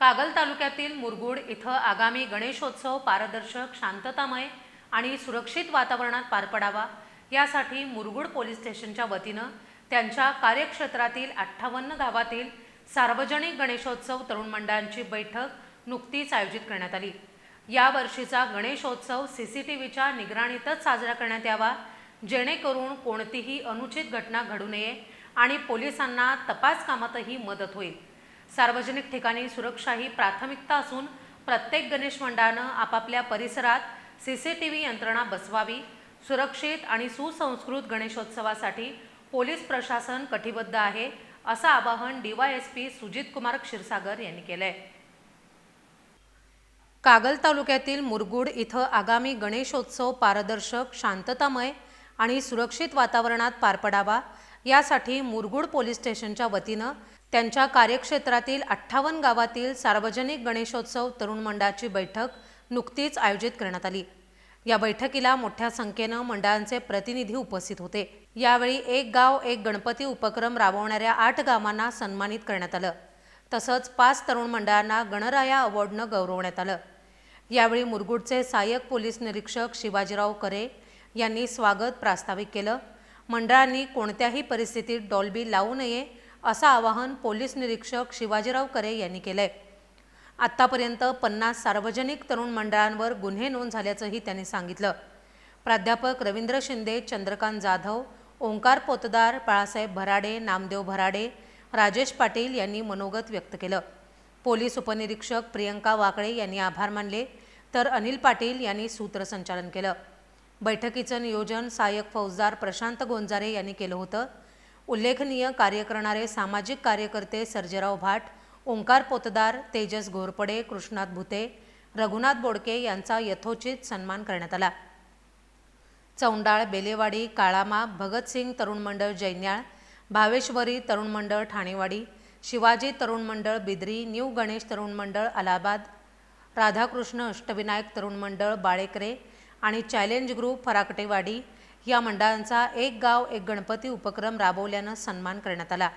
कागल तालुक्यातील मुरगुड इथं आगामी गणेशोत्सव पारदर्शक शांततामय आणि सुरक्षित वातावरणात पार पडावा यासाठी मुरगुड पोलीस स्टेशनच्या वतीनं त्यांच्या कार्यक्षेत्रातील अठ्ठावन्न गावातील सार्वजनिक गणेशोत्सव तरुण मंडळांची बैठक नुकतीच आयोजित करण्यात आली. यावर्षीचा गणेशोत्सव सी सी टी व्हीच्या निगराणीतच साजरा करण्यात यावा जेणेकरून कोणतीही अनुचित घटना घडू नये आणि पोलिसांना तपास कामातही मदत होईल. सार्वजनिक ठिकाणी सुरक्षा ही प्राथमिकता असून प्रत्येक गणेश मंडळानं आपापल्या परिसरात सी सी टी व्ही यंत्रणा बसवावी सुरक्षित आणि सुसंस्कृत गणेशोत्सवासाठी पोलीस प्रशासन कटिबद्ध आहे असं आवाहन डीवायएसपी सुजित कुमार क्षीरसागर यांनी केलंय. कागल तालुक्यातील मुरगुड इथं आगामी गणेशोत्सव पारदर्शक शांततामय आणि सुरक्षित वातावरणात पार पडावा यासाठी मुरगुड पोलीस स्टेशनच्या वतीनं त्यांच्या कार्यक्षेत्रातील अठ्ठावन्न गावातील सार्वजनिक गणेशोत्सव तरुण मंडळाची बैठक नुकतीच आयोजित करण्यात आली. या बैठकीला मोठ्या संख्येनं मंडळांचे प्रतिनिधी उपस्थित होते. यावेळी एक गाव एक गणपती उपक्रम राबवणाऱ्या आठ गावांना सन्मानित करण्यात आलं. तसंच पाच तरुण मंडळांना गणराया अवॉर्डनं गौरवण्यात आलं. यावेळी मुरगुडचे सहाय्यक पोलीस निरीक्षक शिवाजीराव करे यांनी स्वागत प्रास्ताविक केलं. मंडळांनी कोणत्याही परिस्थितीत डॉल्बी लावू नये असं आवाहन पोलीस निरीक्षक शिवाजीराव करे यांनी केलंय. आत्तापर्यंत पन्नास सार्वजनिक तरुण मंडळांवर गुन्हे नोंद झाल्याचंही त्यांनी सांगितलं. प्राध्यापक रवींद्र शिंदे चंद्रकांत जाधव ओंकार पोतदार बाळासाहेब भराडे नामदेव भराडे राजेश पाटील यांनी मनोगत व्यक्त केलं. पोलीस उपनिरीक्षक प्रियंका वाकळे यांनी आभार मानले तर अनिल पाटील यांनी सूत्रसंचालन केलं. बैठकीचं नियोजन सहाय्यक फौजदार प्रशांत गोंजारे यांनी केलं होतं. उल्लेखनीय कार्य करणारे सामाजिक कार्यकर्ते सर्जेराव भाट ओंकार पोतदार तेजस घोरपडे कृष्णात भुते रघुनाथ बोडके यांचा यथोचित सन्मान करण्यात आला. चौंडाळ बेलेवाडी काळामा भगतसिंग तरुण मंडळ जैन्याळ भावेश्वरी तरुण मंडळ ठाणेवाडी शिवाजी तरुण मंडळ बिद्री न्यू गणेश तरुण मंडळ अलाहाबाद राधाकृष्ण अष्टविनायक तरुण मंडळ बाळेकरे आणि चॅलेंज ग्रुप फराकटेवाडी या मंडळांचा एक गाव एक गणपती उपक्रम राबवल्यानं सन्मान करण्यात आला.